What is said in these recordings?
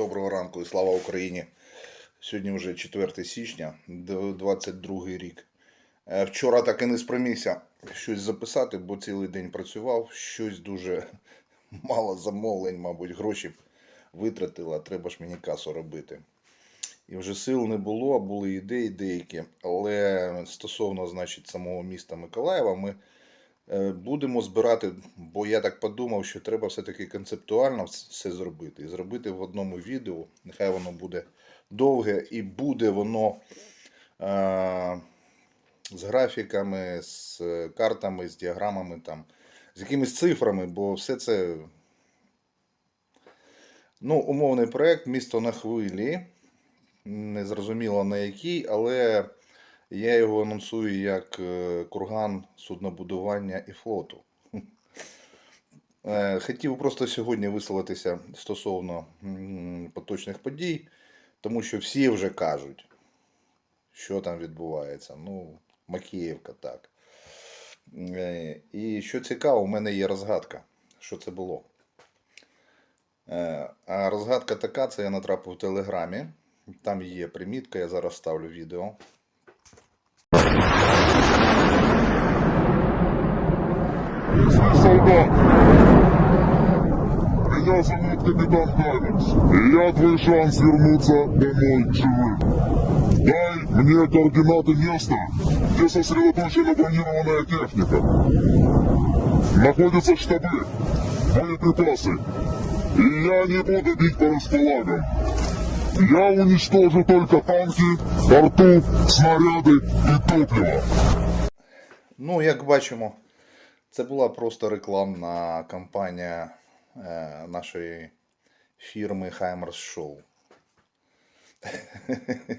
Доброго ранку і слава Україні. Сьогодні вже 4 січня, 22 рік. Е, Вчора так і не спромігся щось записати, бо цілий день працював. Щось дуже мало замовлень, мабуть, гроші витратила, треба ж мені касу робити. І вже сил не було, були ідеї деякі. Але стосовно значить, самого міста Миколаєва, ми будемо збирати, бо я так подумав, що треба все-таки концептуально все зробити. І зробити в одному відео. Нехай воно буде довге і буде воно е, з графіками, з картами, з діаграмами, там, з якимись цифрами, бо все це. Ну, умовний проєкт Місто на хвилі. Не зрозуміло на якій, але я його анонсую як е, курган суднобудування і флоту. Е, Хотів просто сьогодні висловитися стосовно поточних подій, тому що всі вже кажуть, що там відбувається. Ну, Макіївка так. Е, І що цікаво, у мене є розгадка, що це було. А розгадка така, це я натрапив в Телеграмі. Там є примітка, я зараз ставлю відео. Солдат. Меня зовут капитан Дайверс, и я твой шанс вернуться домой живым. Дай мне координаты места, где сосредоточена бронированная техника. Находятся штабы, боеприпасы. И я не буду бить по располагам. Я уничтожу только танки, порту, снаряды и топливо. Ну, як бачимо, це була просто рекламна кампанія е, нашої фірми Хаймерс Show.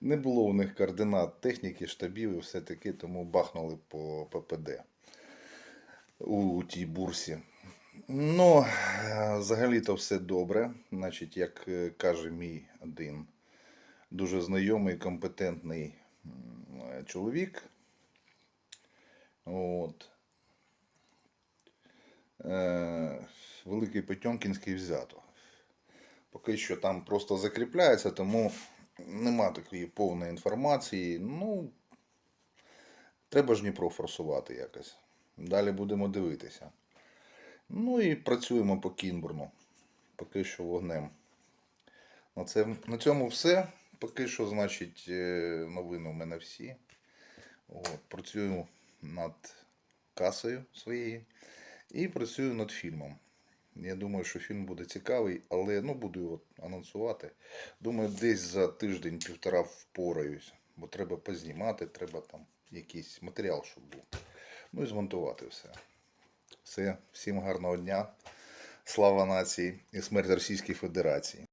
Не було у них координат техніки, штабів і все таке, тому бахнули по ППД у тій бурсі. Ну, е, взагалі-то все добре. Значить, як е, каже мій один дуже знайомий, компетентний е, чоловік. От. Великий Потьомкінський взято. Поки що там просто закріпляється, тому нема такої повної інформації. Ну, треба ж Дніпро форсувати якось. Далі будемо дивитися. Ну і працюємо по Кінбурну. Поки що вогнем. На, це, на цьому все. Поки що, значить, е, новини у мене всі. От, працюю над касою своєю і працюю над фільмом. Я думаю, що фільм буде цікавий, але ну, буду його анонсувати. Думаю, десь за тиждень-півтора впораюсь, бо треба познімати, треба там якийсь матеріал, щоб був. Ну і змонтувати все. Все, всім гарного дня. Слава нації і смерть Російській Федерації.